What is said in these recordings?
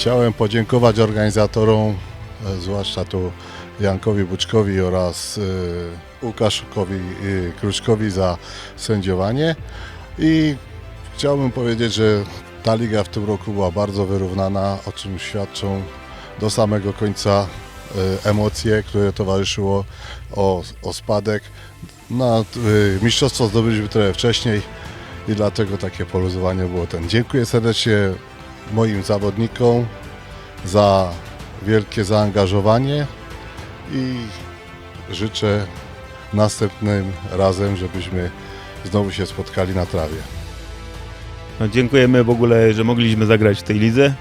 Chciałem podziękować organizatorom, e, zwłaszcza tu Jankowi Buczkowi oraz e, Łukaszowi e, Kruczkowi za sędziowanie i chciałbym powiedzieć, że ta liga w tym roku była bardzo wyrównana, o czym świadczą do samego końca emocje, które towarzyszyło o, o spadek. Na mistrzostwo zdobyliśmy trochę wcześniej i dlatego takie poluzowanie było ten. Dziękuję serdecznie moim zawodnikom za wielkie zaangażowanie i życzę następnym razem, żebyśmy znowu się spotkali na trawie. No, dziękujemy w ogóle, że mogliśmy zagrać w tej lidze.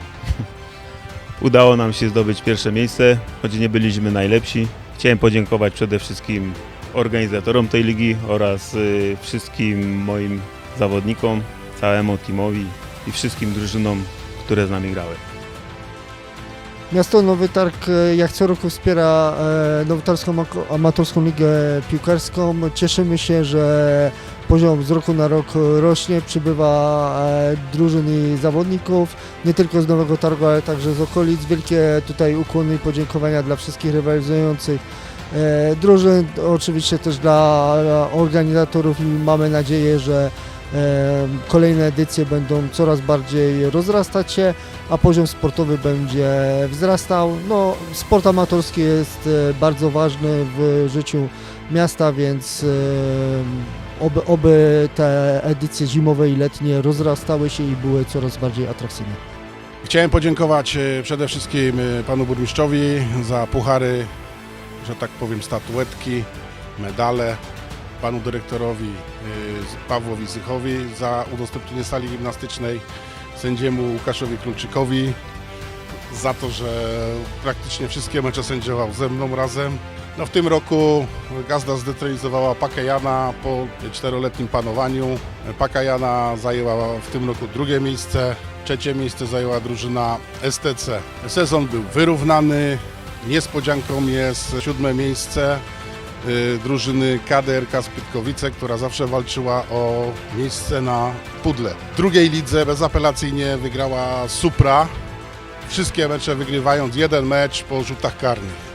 Udało nam się zdobyć pierwsze miejsce, choć nie byliśmy najlepsi. Chciałem podziękować przede wszystkim organizatorom tej ligi oraz y, wszystkim moim zawodnikom, całemu teamowi i wszystkim drużynom, które z nami grały. Miasto Nowy Targ e, jak co roku wspiera e, Nowotarską Amatorską Ligę Piłkarską. Cieszymy się, że poziom z roku na rok rośnie, przybywa e, drużyn i zawodników, nie tylko z Nowego Targu, ale także z okolic. Wielkie tutaj ukłony i podziękowania dla wszystkich rywalizujących drużyn, oczywiście też dla organizatorów i mamy nadzieję, że kolejne edycje będą coraz bardziej rozrastać się a poziom sportowy będzie wzrastał. No, sport amatorski jest e, bardzo ważny w życiu miasta, więc oby, oby te edycje zimowe i letnie rozrastały się i były coraz bardziej atrakcyjne. Chciałem podziękować e, przede wszystkim e, panu burmistrzowi za puchary, że tak powiem statuetki, medale, panu dyrektorowi e, Pawłowi Zychowi za udostępnienie sali gimnastycznej, sędziemu Łukaszowi Królczykowi za to, że praktycznie wszystkie mecze sędziował ze mną razem. No w tym roku Gazda zdetronizowała Pakajana po czteroletnim panowaniu. Pakajana zajęła w tym roku drugie miejsce. Trzecie miejsce zajęła drużyna STC. Sezon był wyrównany. Niespodzianką jest siódme miejsce y, drużyny KDRK Spytkowice, która zawsze walczyła o miejsce na pudle. W drugiej lidze bezapelacyjnie wygrała Supra. Wszystkie mecze wygrywając jeden mecz po rzutach karnych.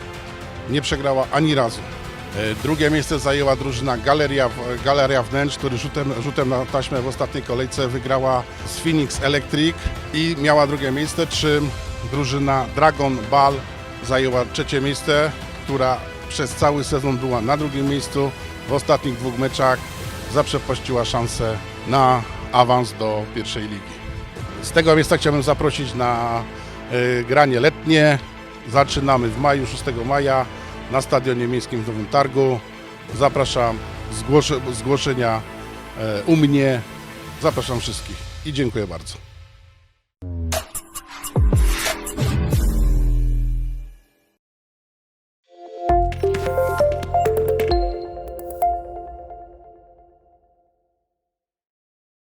Nie przegrała ani razu. E, Drugie miejsce zajęła drużyna Galeria, Galeria Wnętrz, który rzutem, rzutem na taśmę w ostatniej kolejce wygrała z Phoenix Electric i miała drugie miejsce, czym drużyna Dragon Ball zajęła trzecie miejsce, która przez cały sezon była na drugim miejscu. W ostatnich dwóch meczach zaprzepaściła szansę na awans do pierwszej ligi. Z tego miejsca chciałbym zaprosić na e, granie letnie. Zaczynamy w maju, 6 maja na Stadionie Miejskim w Nowym Targu. Zapraszam, zgłosze, zgłoszenia e, u mnie. Zapraszam wszystkich i dziękuję bardzo.